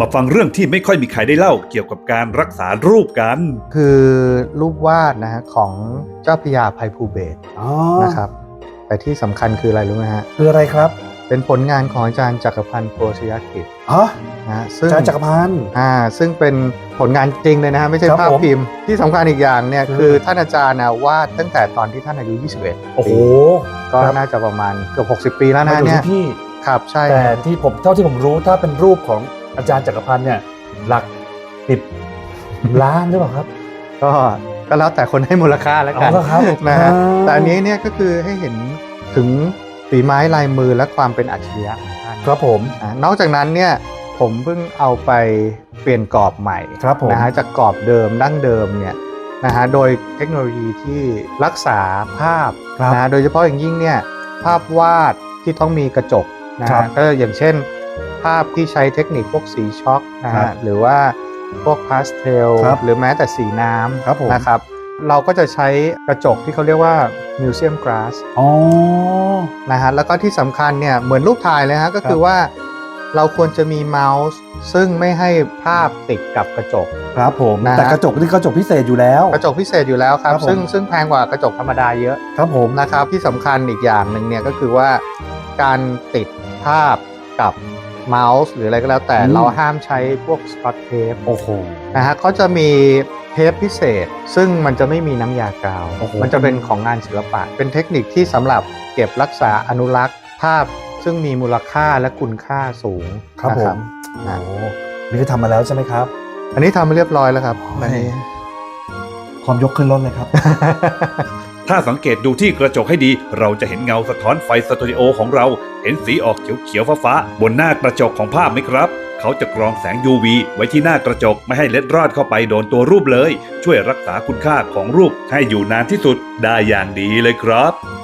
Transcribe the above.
มาฟังเรื่องที่ไม่ค่อยมีใครได้เล่าเกี่ยวกับการรักษารูปกัน คือรูปวาดนะฮะของเจ้าพระยาภัยภูเบศรอ๋อนะครับ แต่ที่สำคัญคืออะไรรู้ไหมฮะ คืออะไรครับเป็นผลงานของอาจารย์จักรพันธ์โพชยกิจอ๋อนะฮะซึ่งอาจารย์จักรพันธ์ อ่าซึ่งเป็นผลงานจริงเลยนะฮะไม่ใช่ครับภาพผมพิมพ์ที่สำคัญอีกอย่างเนี่ยคือ คือท่านอาจารย์นะวาดตั้งแต่ตอนที่ท่านอายุ 21โอ้โหก็ครับ น่าจะประมาณเกือบ60 ปีแล้วมานะดูเนี่ยที่พี่ ครับใช่แต่ที่ผมเท่าที่ผมรู้ถ้าเป็นรูปของ อาจารย์จักรพันธ์เนี่ยหลักสิบล้านหรือเปล่าครับ ก็ก็แล้วแต่คนให้มูลค่าแล้วกันเอาละครับนะฮะอ่าแต่อันนี้เนี่ยก็คือให้เห็นถึงฝีไม้ลายมือและความเป็นอัจฉริยะของท่านครับผมอ่านอกจากนั้นเนี่ยผมเพิ่งเอาไปเปลี่ยนกรอบใหม่ครับผมนะฮะจากกรอบเดิมดั้งเดิมเนี่ยนะฮะโดยเทคโนโลยีที่รักษาภาพครับนะฮะโดยเฉพาะอย่างยิ่งเนี่ยภาพวาดที่ต้องมีกระจกนะครัฮะบก็อย่างเช่น ภาพที่ใช้เทคนิคพวกสีช็อคนะครัฮะบหรือว่าพวกพาสเทลครับหรือแม้แต่สีน้ครับผมำนะครับ เราก็จะใช้กระจกที่เขาเรียกว่ามิวเซียมก a าส อ๋อ นะฮะแล้วก็ที่สำคัญเนี่ยเหมือนรูปถ่ายเลยฮะก็คือว่าเราควรจะมีเมาส์ ซึ่งไม่ให้ภาพติดกับกระจก ครับผม นะฮะ แต่กระจกนี่กระจกพิเศษอยู่แล้ว กระจกพิเศษอยู่แล้วครับ ครับผม ซึ่งซึ่งแพงกว่ากระจกธรรมดาเยอะครับผม นะครับที่สำคัญอีกอย่างหนึ่งเนี่ยก็คือว่าการติดภาพกับ เมาส์หรืออะไรก็แล้วแต่อืม เราห้ามใช้พวกสกอตเทปโอ้โห นะฮะเขาจะมีเทปพิเศษ ซึ่งมันจะไม่มีน้ำยากาว โอ้โห มันจะเป็นของงานศิลปะ เป็นเทคนิคที่สำหรับเก็บรักษาอนุรักษ์ ภาพซึ่งมีมูลค่าและคุณค่าสูงครับนะผมนะโอ้โหนี่ได้ทำมาแล้วใช่ไหมครับ อันนี้ทำมาเรียบร้อยแล้วครับโอ้ยอันนี้ความยกขึ้นรถเลยครับ ถ้าสังเกตดูที่กระจกให้ดี เราจะเห็นเงาสะท้อนไฟสตูดิโอของเรา เห็นสีออกเขียวๆฟ้าๆบนหน้ากระจกของภาพไหมครับ เขาจะกรองแสง UV ไว้ที่หน้ากระจกไม่ให้เล็ดรอดเข้าไปโดนตัวรูปเลย ช่วยรักษาคุณค่าของรูปให้อยู่นานที่สุดได้อย่างดีเลยครับ